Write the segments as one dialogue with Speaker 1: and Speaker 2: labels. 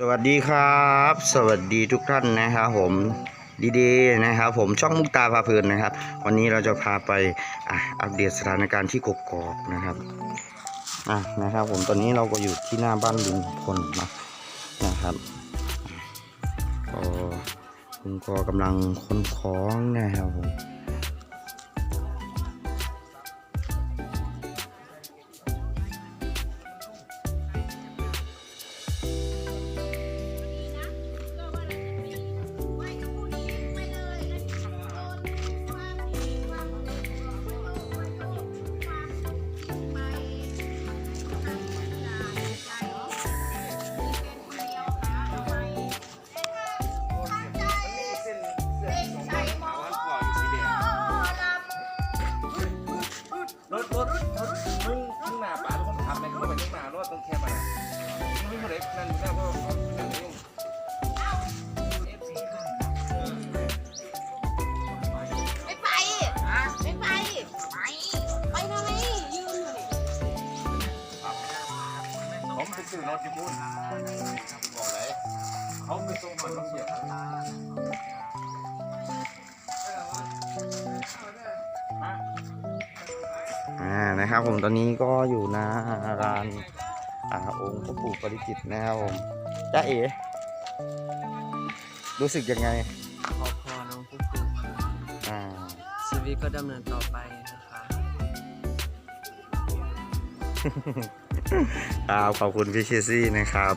Speaker 1: สวัสดีครับ สวัสดีทุกท่านนะครับผมดีๆนะครับ ผมช่องมุกตาพาเพลินนะครับ วันนี้เราจะพาไปอะอัปเดตสถานการณ์ที่กกอกนะครับอะนะครับ ผมตอนนี้เราก็อยู่ที่หน้าบ้านลุงพลนะนะครับก็ลุงก็กำลังขนของนะครับผม
Speaker 2: นะ
Speaker 1: ครับผมตอนนี้ก็อยู่หน้าร้านอ่าองค์พระปู่ปริจิตรนะครับผมจ้าเอ๋รู้สึกยังไง
Speaker 3: ขอพรน้องปุ๊กปุ๊ก
Speaker 1: อ่า
Speaker 3: ชีวิตก็ดำเนินต่อไปนะคะ
Speaker 1: ครับขอบคุณพี่เชซี่นะครับ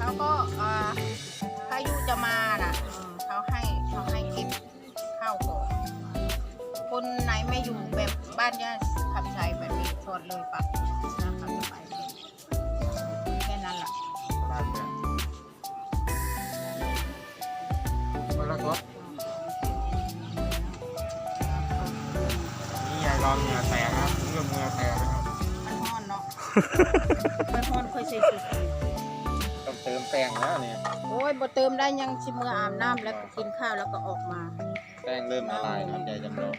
Speaker 4: เขาก็เอ่อพายุจะมาน่ะอืมเขาให้เขาให้เก็บข้าวของคนไหนไม่อยู่แบบบ้านเนี่ยขับใช้แบบนี้ชดเลยปะนะครับจะไปแค่นั้นแหละ
Speaker 2: มาแล้วก็นี่ยายรอเงือแตกครับเรื่องเงือแตกนะครับ
Speaker 4: มันฮ้อนเนาะมันฮ้อนเคยใส่สุด
Speaker 2: ต้องเติมแป้งแล้วเนี่ย
Speaker 4: โอ้ยบ่เติมได้ยังชิมืออาบน้ำแล้วก็กินข้าวแล้วก็ออกมา
Speaker 2: แป้งเริ่มละลายครับยายจำลอง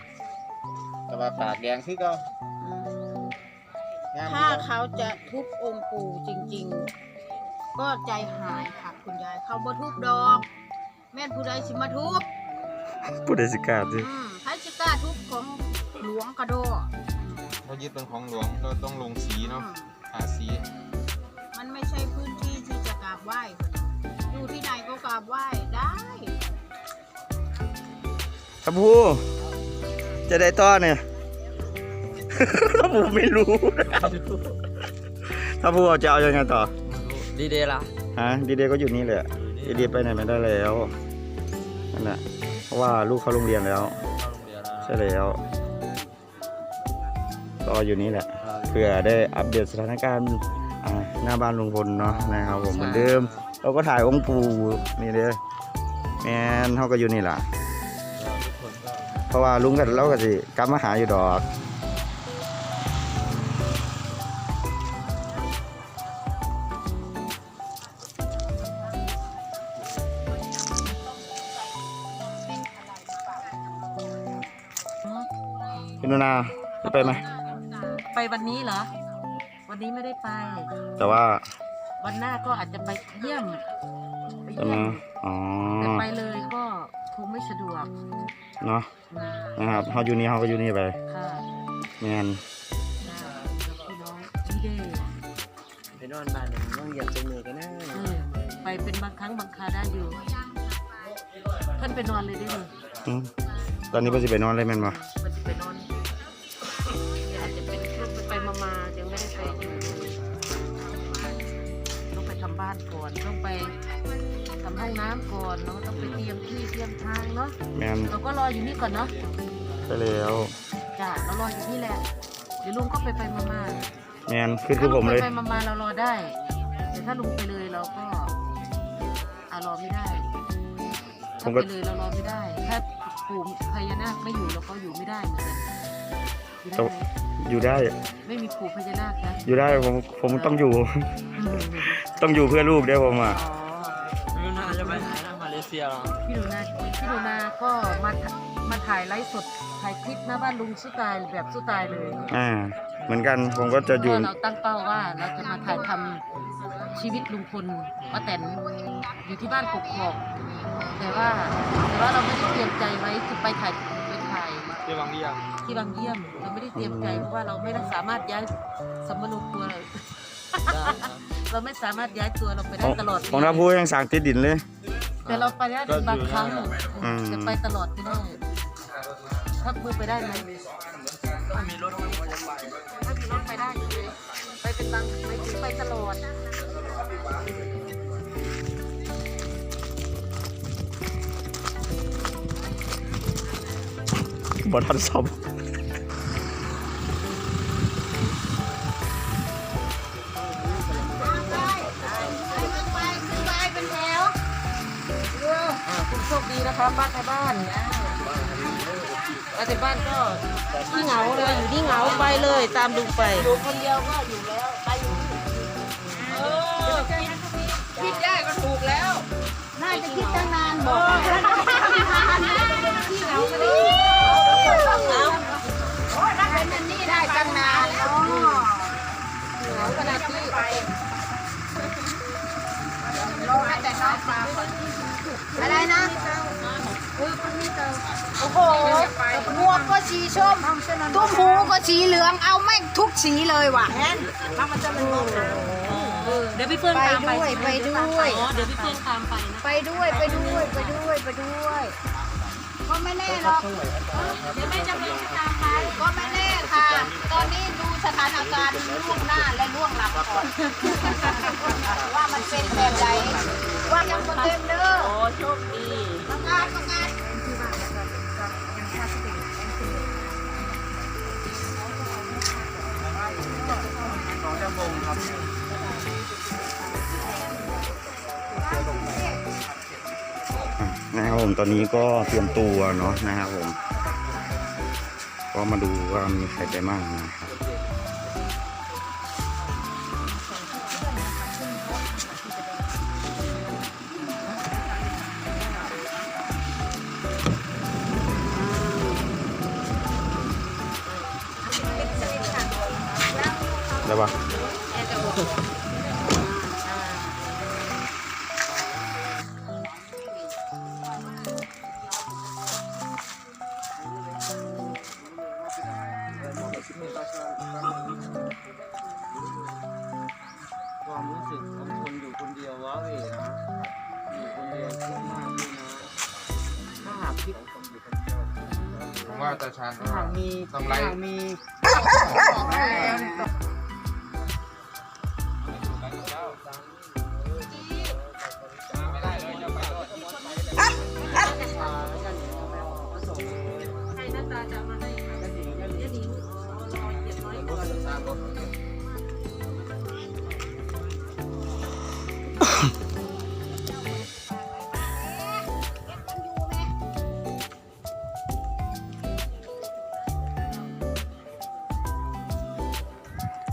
Speaker 2: แต่ว่าปากแดงคือก็
Speaker 4: อืม
Speaker 2: งาม
Speaker 4: ถ้าเขาจะทุบองค์ปู่จริง ๆ ก็ใจหายค่ะคุณยายเขาบ่ทุบดอก แม่นผู้ใดสิมาทุบ
Speaker 1: ผู้ใดสิกล้าสิ
Speaker 4: อืมไผสิกล้าทุบของหลวงกระโดด
Speaker 2: เขายึดเป็นของหลวงก็ต้องลงสี
Speaker 4: อื
Speaker 2: เนาะ
Speaker 4: ม
Speaker 2: ทาสี
Speaker 4: ไหว้อยู่ที่ไหนก็กราบไหว้ได้
Speaker 1: ครับผู้จะได้ต้อนเนี่ยผมไม่รู้นะครับถ้าผู้เอาจะเอายังไงต่อ
Speaker 3: ดีเดย์ล่ะ
Speaker 1: ฮะดีเดย์ก็อยู่นี่แหละดีเดย์ไปไหนไม่ได้แล้วนั่นแหละเพราะว่าลูกเข้าโรงเรียนแล้ว
Speaker 3: เข้าโรงเรียนแล้ว
Speaker 1: ใช่แล้วก็อยู่นี่แหละเพื่อได้อัปเดตสถานการณ์อ่า หน้าบ้านลุงพลเนาะนะครับผมเหมือนเดิม เราก็ถ่ายองค์ปู่นี่เด้อแมนเขาก็อยู่นี่แหละ
Speaker 3: ทุกคนก็
Speaker 1: เพราะว่าลุงกับเราก็สิกลับมาหาอยู่ดอกพี่นุนาจะไปไหม
Speaker 5: ไปวันนี้เหรอวั นนี้ไม่ได้ไป
Speaker 1: แต่ว่า
Speaker 5: วันหน้าก็อาจจะไปเยี่ยมไป
Speaker 1: ใช่ไหม
Speaker 5: เยี่ยม
Speaker 1: อ๋อ
Speaker 5: แต่ไปเลยก็คงไม่สะดวก
Speaker 1: เนาะ
Speaker 5: นะ
Speaker 1: นะครับเขาอยู่นี่เขาก็อยู่นี่ไป
Speaker 5: ค่ะ
Speaker 1: แมน
Speaker 5: นะกับพี่น้องดีเดย์
Speaker 3: ไปนอนบ้านหนึ่งต้องเหยียบใส่มือกันนะ
Speaker 5: เออไปเป็นบางครั้งบางคราได้อยู่เพิ่นไปนอนเลยได้เลย
Speaker 1: อืมตอนนี้เพิ่นสิไปนอนเลยแม่นบ่
Speaker 5: เพิ่นจะไปนอนานก่อนต้องไปทำห้องน้ำก่อนแล้วก็ต้องไปเตรียมที่เตรียมทางเนาะ
Speaker 1: แมน
Speaker 5: เราก็รออยู่นี่ก่อนเนาะ
Speaker 1: ไปแล้ว
Speaker 5: จ้ะเรารออยู่นี่แหละเดี๋ยวลุงก็ไปไปมามา
Speaker 1: แมนคือ
Speaker 5: ๆ
Speaker 1: คือ
Speaker 5: ถ้า
Speaker 1: ผ
Speaker 5: ลุ
Speaker 1: ม
Speaker 5: งไป
Speaker 1: เลย
Speaker 5: ไปมามาเรารอได้แต่ถ้าลุงไปเลยเราก็อารอไม่ได้ถ้าไปเลยเรารอไม่ได้ถ้าปู่พญานาคไม่อยู่เราก็อยู่ไม่ได้เหมือนกัน อยู่ได้ไหม
Speaker 1: อยู่ได้
Speaker 5: ไม่มีปู่พญานาคนะ
Speaker 1: อยู่ได้ผมผมต้องอยู่
Speaker 5: อืม
Speaker 1: ต้องอยู่เพื่อลูกได้ผมอะ
Speaker 5: อ๋อ
Speaker 3: น่าจะไปไหนนะมาเลเซียเหรอ
Speaker 5: พี่หนูนาพี่หนูนาก็มามาถ่ายไลฟ์สดถ่ายคลิปหน้าบ้านลุงสุดตายแบบสุดตายเลย
Speaker 1: อ่า เหมือนกันผมก็จะอยู่
Speaker 5: ก็เราตั้งเป้าว่าเราจะมาถ่ายทำชีวิตลุงพลป้าแตนอยู่ที่บ้านกกอกแต่ว่าแต่ว่าเราไม่ได้เตรียมใจไว้จะไปถ่าย ไปถ่าย
Speaker 3: เดี๋ยวบางเรียง
Speaker 5: ที่บางเยี่ยม เราไม่ได้เตรียมใจเพราะว่าเราไม่ได้สามารถย้ายสมนุครัวเราเราไม่สามารถย้ายตัวเราไป
Speaker 1: ข
Speaker 5: ได้
Speaker 1: อง
Speaker 5: ตลอด
Speaker 1: ของเราพูดยังสั่งติดดินเลย
Speaker 5: แต่เราไปได้เป็นบางครั้ง
Speaker 1: อืม
Speaker 5: จะไปตลอดไม่ได้ถ้ามือไปได้ไหม
Speaker 3: ต้องมีรถ
Speaker 5: ถ้ามีรถไปได้เลยไปเป็นบางไปถึงไปตลอด
Speaker 1: บทันสอบ
Speaker 4: ไปขึ้นไปเป็นแถว
Speaker 5: อ่าคุณโชคดีนะคะบ้านในบ้านบ้านในบ้านก็ที่เหงาเลยอยู่ที่เหงาไปเลย ตามลุงไป
Speaker 4: อยู่คนเดียวก็อยู่แล้วไป ขนาดที่ไปรอให้แต่น้องปลาอะไรนะโอ้โหหมวกก็สีส้มตุ้มหูก็สีเหลืองเอาไม่งทุกสีเลยว่ะ
Speaker 5: เดี๋ยวพี่เพื่อน
Speaker 4: ไป
Speaker 5: ตามไป
Speaker 4: ด้วยไปด้วย
Speaker 5: อ๋อเดี๋ยวพี่เพื่อนตามไปนะ
Speaker 4: ไปด้วยไปด้วยไปด้วยไปด้วย ก็ไม่แน่หรอกเดี๋ยวแม่จะไปตามไปก็ไม่แน่ค่ะ ตอนนี้ดูสถานการณ์ล่วงหน้าและล่วงหลังก่อนว่ามันเป็นแบบไหนว่ายังบ่เต็มเด้อ
Speaker 5: โอ้โชคดี
Speaker 1: ผมตอนนี้ก็เตรียมตัวเนาะนะครับผม ก็มาดูว่ามีใครไปมั่งนะครับได้ปะ
Speaker 3: สึกของคนอยู่คนเดียวว้าเหวนะอยู่คนเดียวเครียดมากเลยนะถ้าหากคิด
Speaker 2: ผมว่าตาชัน
Speaker 3: ถ้าหากมี
Speaker 2: ทำไร
Speaker 3: ถ้าหากมี
Speaker 5: ใค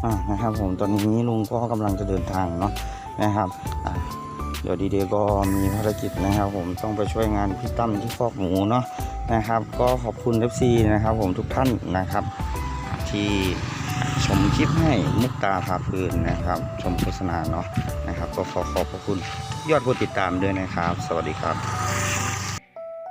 Speaker 5: อ่า
Speaker 1: นะครับผมตอนนี้ลุงก็กำลังจะเดินทางเนาะนะครับอ่าเดี๋ยวดีเดก็มีภารกิจนะครับ ผมต้องไปช่วยงานพี่ตั้มที่ฟอกหมูเนาะนะครับ ก็ขอบคุณ FC นะครับ ผมทุกท่านนะครับ ที่ชมคลิปให้มุกตาพาเพลินนะครับ ชมโฆษณาเนาะนะครับ ก็ขอขอบพระคุณยอดผู้ติดตามด้วยนะครับ สวัสดีครับ